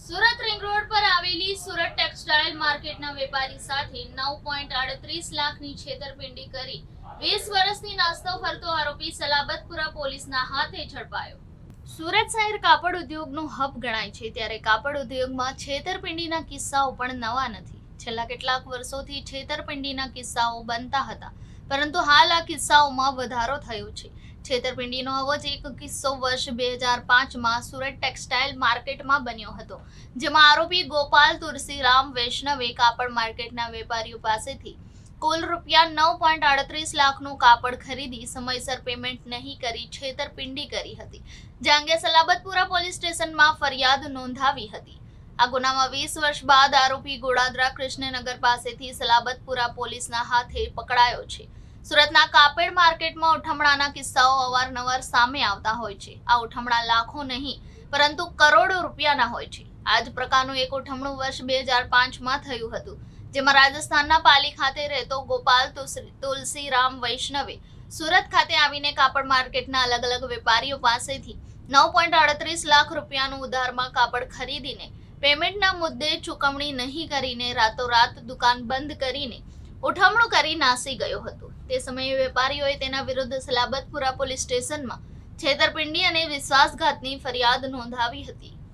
Surat ring road પર આવેલી Surat textile માર્કેટના વેપારી સાથે નવ પોઈન્ટ આડત્રીસ લાખની છેતરપિંડી કરી. વીસ વર્ષની નાસ્તો ફરતો આરોપી સલાબતપુરા પોલીસના હાથે ઝડપાયો. સુરત શહેર કાપડ ઉદ્યોગનું હબ ગણાય છે, ત્યારે કાપડ ઉદ્યોગમાં છેતરપિંડીના કિસ્સાઓ પણ નવા નથી. છેલ્લા કેટલાક વર્ષોથી છેતરપિંડીના કિસ્સાઓ બનતા હતા, પરંતુ હાલ આ કિસ્સાઓમાં વધારો થયો છે. છેતરપિંડીનો આવો જ એક કિસ્સો વર્ષ બે હજાર પાંચમાં સુરત ટેક્સટાઇલ માર્કેટમાં બન્યો હતો, જેમાં આરોપી ગોપાલ તુલસીરામ વૈષ્ણવે કાપડ માર્કેટના વેપારીઓ પાસેથી કુલ રૂપિયા નવ પોઈન્ટ આડત્રીસ લાખનું કાપડ ખરીદી સમયસર પેમેન્ટ નહીં કરી છેતરપિંડી કરી હતી, જે અંગે સલાબતપુરા પોલીસ સ્ટેશનમાં ફરિયાદ નોંધાવી હતી. આ ગુનામાં વીસ વર્ષ બાદ આરોપી ગોળાદરા કૃષ્ણનગર પાસેથી સલાબતપુરા પોલીસના હાથે પકડાયો છે. સુરતના કાપડ માર્કેટમાં ઉઠમણાના કિસ્સાઓ અવારનવાર સામે આવતા હોય છે. આ ઉઠમણા લાખો નહીં, પરંતુ કરોડો રૂપિયાના હોય છે. આ જ પ્રકારનું એક ઉઠમણું વર્ષ બે હજાર પાંચમાં થયું હતું, જેમાં રાજસ્થાનના પાલી ખાતે રહેતો ગોપાલ તુલસી- તુલસીરામ વૈષ્ણવે સુરત ખાતે આવીને કાપડ માર્કેટના અલગ અલગ વેપારીઓ પાસેથી નવ પોઈન્ટ અડત્રીસ લાખ રૂપિયાનું ઉધારમાં કાપડ ખરીદીને પેમેન્ટના મુદ્દે ચૂકવણી નહીં કરીને રાતોરાત દુકાન બંધ કરીને ઉઠમણું કરી નાસી ગયો હતો. તે સમયે વેપારીઓએ તેના વિરુદ્ધ સલાબતપુરા પોલીસ સ્ટેશનમાં છેતરપિંડી અને વિશ્વાસઘાતની ફરિયાદ નોંધાવી હતી.